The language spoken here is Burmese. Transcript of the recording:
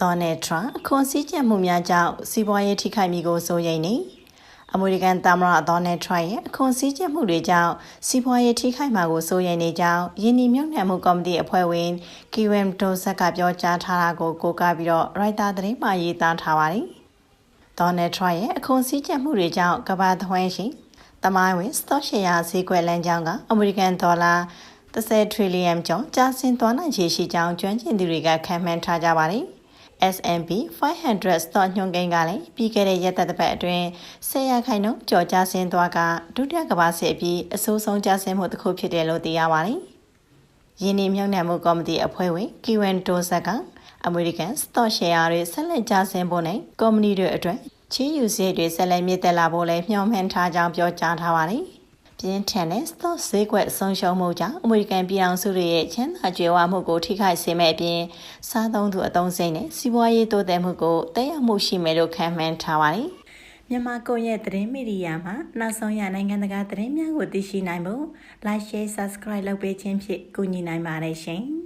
ဒေါ်နယ်ထရန့်အခွန်စည်းကျပ်မှုများကြောင့်စီးပွားရေးထိခိုက်မိကိုစိုးရိမ်နေအမေရိကန်သမ္မတဒေါ်နယ်ထရန့်ရဲ့အခွန်စည်းကျပ်မှုတွေကြောင့်စီးပွားရေးထိခိုက်မှာကိုစိုးရိမ်နေကြောင်းယင်းဒီမြုံနယ်မှုကော်မတီအဖွဲ့ဝင်ကီဝမ်တိုဆက်ကပြောကြားထားတာကိုကိုးကားပြီးတော့ရိုက်တာသတင်းမှရေးသားထားပါတယ်။ဒေါ်နယ်ထရန့်ရဲ့အခွန်စည်းကျပ်မှုတွေကြောင့်ကမ္ဘာသဝန်းရှိတမိုင်းဝင်စတော့ရှယ်ယာဈေးကွက်လမ်းကြောင်းကအမေရိကန်ဒေါ်လာ30ထရီလီယံကျော်ကျဆင်းသွားနိုင်ခြေရှိကြောင်းကျွမ်းကျင်သူတွေကခန့်မှန်းထားကြပါတယ်။ S&P 500 stock ညွှန်းကိန်းကလည်းပြီးခဲ့တဲ့ရက်သက်တစ်ပတ်အတွင်း10ရာခိုင်နှုန်းကျော်ကျဆင်းသွားကဒုတိယကမ္ဘာစစ်အပြီးအဆိုးဆုံးကျဆင်းမှုတစ်ခုဖြစ်တယ်လို့သိရပါတယ်။ယင်းဒီမြုံနယ်မှုကော်မတီအဖွဲ့ဝင်ကီဝန်တိုဇက်ကအမေရိကန် stock share တွေဆက်လက်ကျဆင်းဖို့နဲ့ကုမ္ပဏီတွေအတွက်ချေးယူစရိတ်တွေဆက်လက်မြင့်တက်လာဖို့လည်းမျှော်မှန်းထားကြောင်းပြောကြားထားပါတယ်။ ပြင်းထန်တဲ့ stock ဈေးကွက်ဆုံးရှုံးမှုကြောင့်အမေရိကန်ပြည်ထောင်စုရဲ့ချမ်းသာကြွယ်ဝမှုကိုထိခိုက်စေမဲ့အပြင်စားသုံးသူအသုံးစိတ်နဲ့စီးပွားရေးတိုးတက်မှုကိုတက်ရောက်မှုရှိမယ်လို့ခန့်မှန်းထားပါတယ်။မြန်မာကိုရဲ့သတင်းမီဒီယာမှာနောက်ဆုံးရနိုင်ငံတကာသတင်းများကိုသိရှိနိုင်ဖို့ like share subscribe လုပ်ပေးခြင်းဖြင့်ကူညီနိုင်ပါတယ်ရှင်။